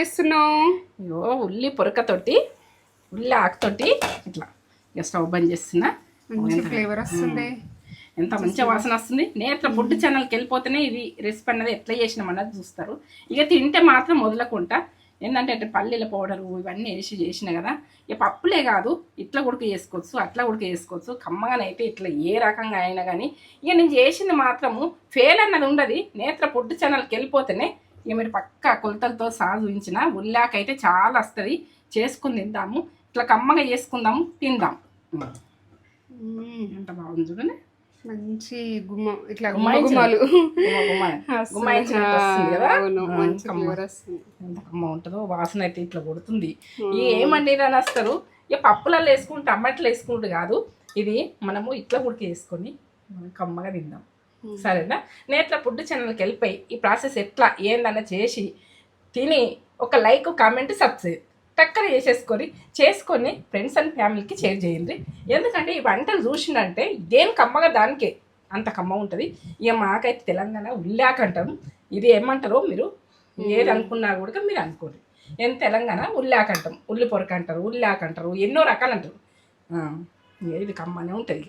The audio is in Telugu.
చేస్తున్నావు? ఇగో ఉల్లి పొరకతోటి ఉల్లి ఆకుతోటి ఇట్లా ఇక స్టవ్ బంద్ చేస్తున్నా. మంచి ఫ్లేవర్ వస్తుంది. ఎంత మంచిగా వాసన వస్తుంది. నేత్ర ఫుడ్ ఛానల్కి వెళ్ళిపోతేనే ఇది రెసిపీ అన్నది ఎట్లా చేసినాం అన్నది చూస్తారు. ఇక తింటే మాత్రం వదలకుండా ఏంటంటే అంటే పల్లీల పౌడరు ఇవన్నీ వేసి చేసిన కదా. ఇక పప్పులే కాదు ఇట్లా ఉడక చేసుకోవచ్చు అట్లా ఉడక చేసుకోవచ్చు. కమ్మగానైతే ఇట్లా ఏ రకంగా అయినా కానీ. ఇక నేను చేసింది మాత్రము ఫెయిల్ అన్నది ఉండదు. నేత్ర ఫుడ్ ఛానల్కి వెళ్ళిపోతేనే ఇక మీరు పక్క కొలతలతో సహా చూపించిన ఉల్లాకైతే చాలా వస్తుంది. చేసుకుని తిందాము. ఇట్లా కమ్మగా చేసుకుందాము తిందాం. ఎంత బాగుంది చూడండి. మంచి గుమ్మ ఇట్లా గుమ్మలు. ఎంత కమ్మ. ఉంటుందో వాసన అయితే ఇట్లా కొడుతుంది. ఏమండి అని వస్తారు ఇక పప్పులలో వేసుకుంటే టమాటాలు వేసుకుంటూ కాదు. ఇది మనము ఇట్లా ఉడికి వేసుకొని మనం కమ్మగా తిందాం. సరేనా? నేను ఇట్లా ఫుడ్ ఛానల్కి వెళ్ళిపోయి ఈ ప్రాసెస్ ఎట్లా ఏందన్న చేసి తిని ఒక లైక్ కామెంట్ సబ్స్క్రైబ్ టక్కన చేసేసుకొని చేసుకొని ఫ్రెండ్స్ అండ్ ఫ్యామిలీకి షేర్ చేయండి. ఎందుకంటే ఈ వంటలు చూసిందంటే దేని కమ్మగా దానికే అంత కమ్మ ఉంటుంది. ఇక మాకైతే తెలంగాణ ఉల్లాక అంటాం ఇది ఏమంటారో మీరు ఏది అనుకున్నా కూడా మీరు అనుకోండి. ఏం తెలంగాణ ఉల్లాక అంటాం ఉల్లి పొరక అంటారు ఉల్లాక అంటారు ఎన్నో రకాలు అంటారు. ఇది కమ్మనే ఉంటుంది